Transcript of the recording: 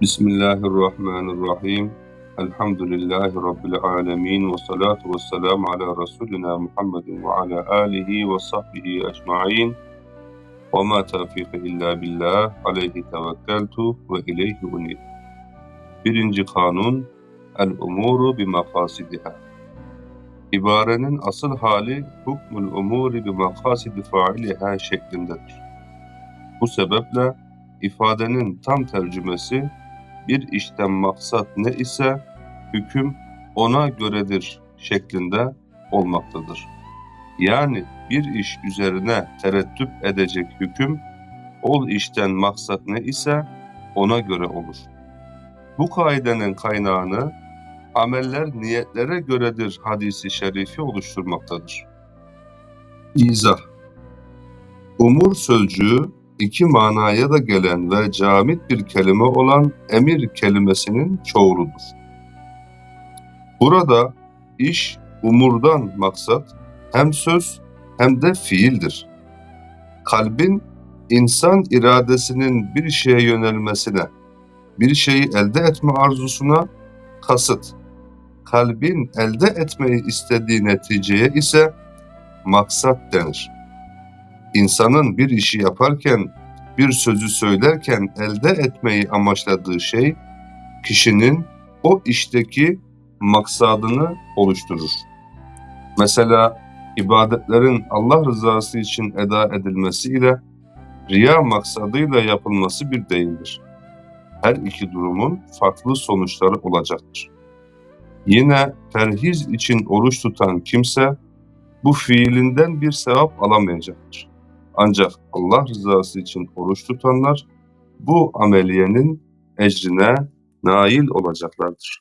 Bismillahirrahmanirrahim. Elhamdülillahi Rabbil alemin. Ve salatu ve selamu ala Resulina Muhammedin ve ala alihi ve sahbihi ecma'in. Ve ma tevfik illa billah. Aleyhi tevekkeltu ve ileyhi unib. Birinci kanun. El-umuru bi makasidiha. İbarenin asıl hali hukmul umuri bi makasidi failiha şeklindedir. Bu sebeple ifadenin tam tercümesi bir işten maksat ne ise hüküm ona göredir şeklinde olmaktadır. Yani bir iş üzerine tereddüt edecek hüküm o işten maksat ne ise ona göre olur. Bu kaidenin kaynağını ameller niyetlere göredir hadisi şerifi oluşturmaktadır. İzah Umur sözcüğü iki manaya da gelen ve camit bir kelime olan emir kelimesinin çoğuludur. Burada iş umurdan maksat hem söz hem de fiildir. Kalbin insan iradesinin bir şeye yönelmesine, bir şeyi elde etme arzusuna kasıt, kalbin elde etmeyi istediği neticeye ise maksat denir. İnsanın bir işi yaparken, bir sözü söylerken elde etmeyi amaçladığı şey, kişinin o işteki maksadını oluşturur. Mesela ibadetlerin Allah rızası için eda edilmesi ile riya maksadıyla yapılması bir değildir. Her iki durumun farklı sonuçları olacaktır. Yine perhiz için oruç tutan kimse bu fiilinden bir sevap alamayacaktır. Ancak Allah rızası için oruç tutanlar bu ameliyenin ecrine nail olacaklardır.